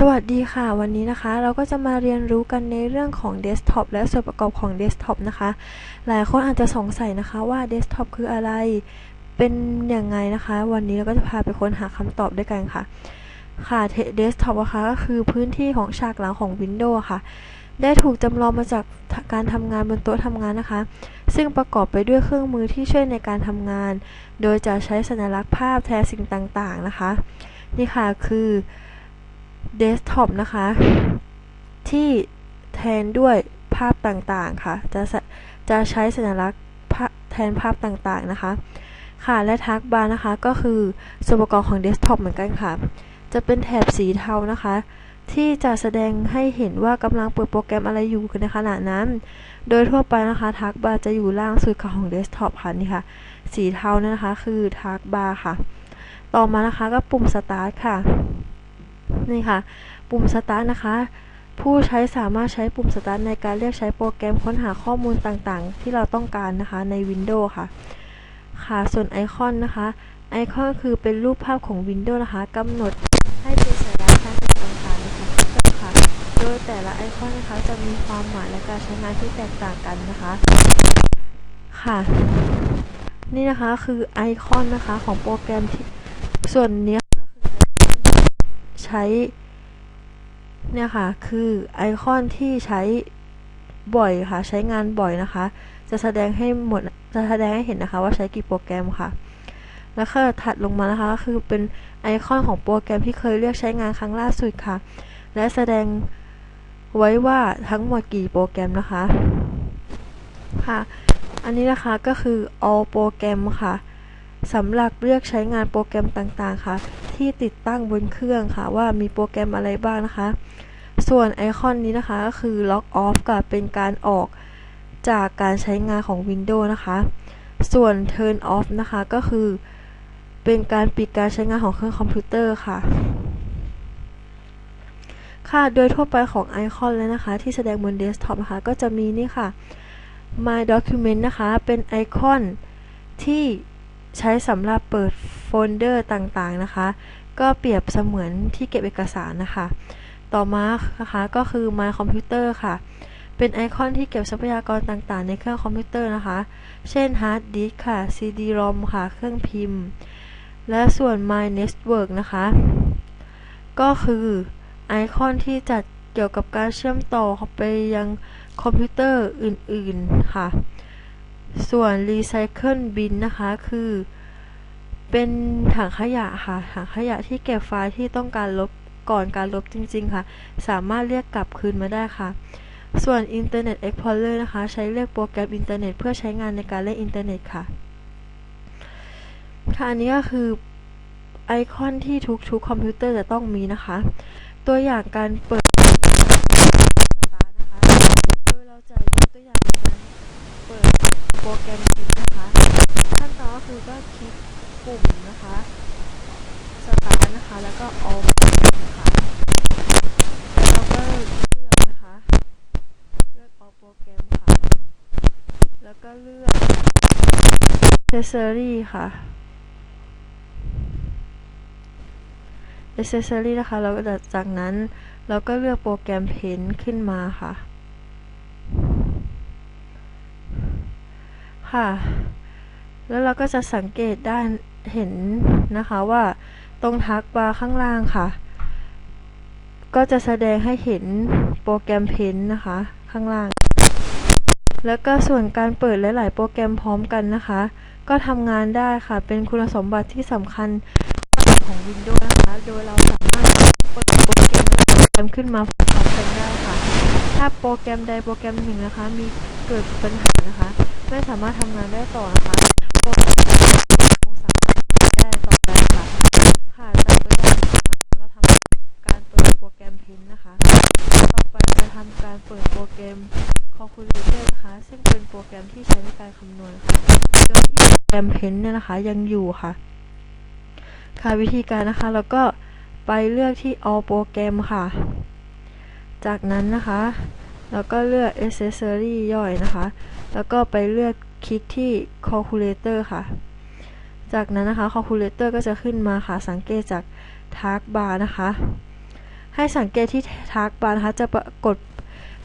สวัสดีค่ะ วันนี้นะคะ เราก็จะมาเรียนรู้กันในเรื่องของเดสก์ท็อปและส่วนประกอบของเดสก์ท็อปนะคะ หลายคนอาจจะสงสัยนะคะว่าเดสก์ท็อปคืออะไร เป็นอย่างไงนะคะ วันนี้เราก็จะพาไปค้นหาคำตอบด้วยกันค่ะ ค่ะเดสก์ท็อปนะคะก็คือพื้นที่ของฉากหลังของ Windows ค่ะ ได้ถูกจำลองมาจากการทำงานบนโต๊ะทำงานนะคะ ซึ่งประกอบไปด้วยเครื่องมือที่ช่วยในการทำงาน โดยจะใช้สัญลักษณ์ภาพแทนสิ่งต่างๆนะคะ นี่ค่ะคือ เดสก์ท็อปนะคะ ที่แทนด้วยภาพต่างๆค่ะ จะจะใช้สัญลักษณ์แทนภาพต่างๆนะคะ ค่ะ และทักบาร์นะคะ ก็คือส่วนประกอบของเดสก์ท็อปเหมือนกันค่ะ จะเป็นแถบสีเทานะคะ ที่จะแสดงให้เห็นว่ากำลังเปิดโปรแกรมอะไรอยู่ในขณะนั้น โดยทั่วไปนะคะทักบาร์จะอยู่ล่างสุดของเดสก์ท็อปค่ะนี่ค่ะ สีเทานั่นนะคะ คือทักบาร์ค่ะ ต่อมานะคะก็ปุ่มสตาร์ทค่ะ นี่ค่ะ ปุ่มสตาร์ทนะคะ ผู้ใช้สามารถใช้ปุ่มสตาร์ทในการเรียกใช้โปรแกรมค้นหาข้อมูลต่างๆ ที่เราต้องการนะคะใน Windows ค่ะ ค่ะส่วนไอคอนนะคะ ไอคอนคือเป็นรูปภาพของ Windows นะคะกำหนดให้เป็นสัญลักษณ์ต่างๆนะคะค่ะ โดยแต่ละไอคอนนะคะจะมีความหมายและการใช้งานที่แตกต่างกันนะคะ ค่ะนี่นะคะคือไอคอนนะคะของโปรแกรมที่ส่วนนี้ ใช้เนี่ยค่ะ คือไอคอนที่ใช้บ่อยค่ะ ใช้งานบ่อยนะคะ จะแสดงให้หมด จะแสดงให้เห็นนะคะ ว่าใช้กี่โปรแกรมค่ะ แล้วก็ถัดลงมานะคะ ก็คือเป็นไอคอนของโปรแกรมที่เคยเลือกใช้งานครั้งล่าสุดค่ะ และแสดงไว้ว่าทั้งหมดกี่โปรแกรมนะคะ ค่ะ อันนี้นะคะก็คือ all โปรแกรมค่ะสำหรับเลือกใช้งานโปรแกรมต่างๆค่ะ ที่ติดตั้งบนเครื่องค่ะ ว่ามีโปรแกรมอะไรบ้างนะคะ ส่วนไอคอนนี้นะคะก็คือ Lock Off กับเป็นการออกจากการใช้งานของ Windows นะคะ ส่วน Turn Off นะคะก็คือ เป็นการปิดการใช้งานของเครื่องคอมพิวเตอร์ค่ะ ค่ะ โดยทั่วไปของไอคอนแล้วนะคะ ที่แสดงบนเดสก์ท็อปนะคะ ก็จะมีนี่ค่ะ My Document นะคะ เป็นไอคอนที่ใช้สำหรับเปิด โฟลเดอร์ต่างๆนะคะ ก็เปรียบเสมือนที่เก็บเอกสารนะคะ ต่อมานะคะก็คือ My Computer ค่ะ เป็นไอคอนที่เก็บทรัพยากรต่างๆ ในเครื่องคอมพิวเตอร์นะคะ เช่นฮาร์ดดิสค่ะ CD-ROM ค่ะ เครื่องพิมพ์ และส่วน My Network นะคะ ก็คือไอคอนที่จัดเกี่ยวกับการเชื่อมต่อไปยังคอมพิวเตอร์อื่นๆค่ะ ส่วน Recycle Bin นะคะ คือ เป็นถังขยะค่ะ ถังขยะที่เก็บไฟล์ที่ต้องการลบก่อนการลบจริง ๆ ค่ะ สามารถเรียกกลับคืนมาได้ค่ะ ส่วน Internet Explorer นะคะ ใช้เรียกโปรแกรมอินเทอร์เน็ตเพื่อใช้งานในการเล่นอินเทอร์เน็ตค่ะ ค่ะ อันนี้ก็คือไอคอนที่ทุกๆคอมพิวเตอร์จะต้องมีนะคะ ตัวอย่างการเปิดโปรแกรมจริงนะคะ ขั้นตอนก็คือก็คลิก ปุ่มนะคะสตาร์นะคะ แล้วก็ออฟนะคะแล้วก็เลือกนะคะ เลือกออฟโปรแกรมค่ะ แล้วก็เลือก accessory ค่ะ accessory นะคะแล้วจากนั้นเราก็เลือกโปรแกรม Paint ขึ้นมาค่ะ ค่ะ แล้วเราก็จะสังเกตด้าน เห็นนะคะว่าตรงทักบาร์ข้างล่างค่ะ ก็จะแสดงให้เห็นโปรแกรมเพนนะคะ ข้างล่าง แล้วก็ส่วนการเปิดหลายๆ โปรแกรมพร้อมกันนะคะ ก็ทำงานได้ค่ะ เป็นคุณสมบัติที่สำคัญของ Windows นะคะ โดยเราสามารถเปิดโปรแกรมและโปรแกรมขึ้นมาพร้อมกันได้ค่ะ ถ้าโปรแกรมใดโปรแกรมหนึ่งนะคะ มีเกิดปัญหานะคะ ไม่สามารถทำงานได้ต่อนะคะโปรแกรมคงสามารถได้ต่อไปค่ะ ค่ะจากตัวอย่างเราทำการเปิ ดโปรแกรมพิมพ์นะคะ ต่อไปเราจะทำการเปิดโปรแกรม Calculator นะคะ ซึ่งเป็นโปรแกรมที่ใช้ในการคำนวณค่ะโดยที่โปรแกรมเพนเนี่ยนะคะยังอยู่ค่ะ ค่ะวิธีการนะคะเราก็ไปเลือกที่ all โปรแกรมค่ะ จากนั้นนะคะแล้วก็เลือก accessory ย่อยนะคะ แล้วก็ไปเลือกคลิกที่ calculator ค่ะ จากนั้นนะคะ calculator ก็จะขึ้นมาค่ะ สังเกตจาก task bar นะคะ ให้สังเกตที่ทักบาร์นะคะจะปรากฏ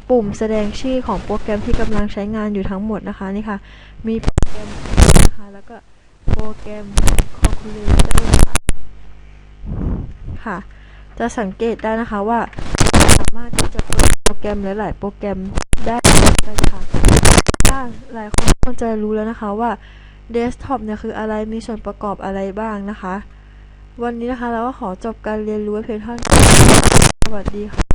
ปุ่มแสดงชื่อของโปรแกรมที่กำลังใช้งานอยู่ทั้งหมดนะคะนี่ค่ะ มีโปรแกรมนะคะแล้วก็โปรแกรม calculator นะคะค่ะ จะสังเกตได้นะคะว่าสามารถที่จะเปิดโปรแกรมหลาย ๆ โปรแกรมได้เหมือนกันค่ะถ้าหลายคนคงจะรู้แล้วนะคะว่าเดสก์ท็อปเนี่ยคืออะไรมีส่วนประกอบอะไรบ้างนะคะ วันนี้นะคะเราก็ขอจบการเรียนรู้เพียงเท่านี้ สวัสดีค่ะ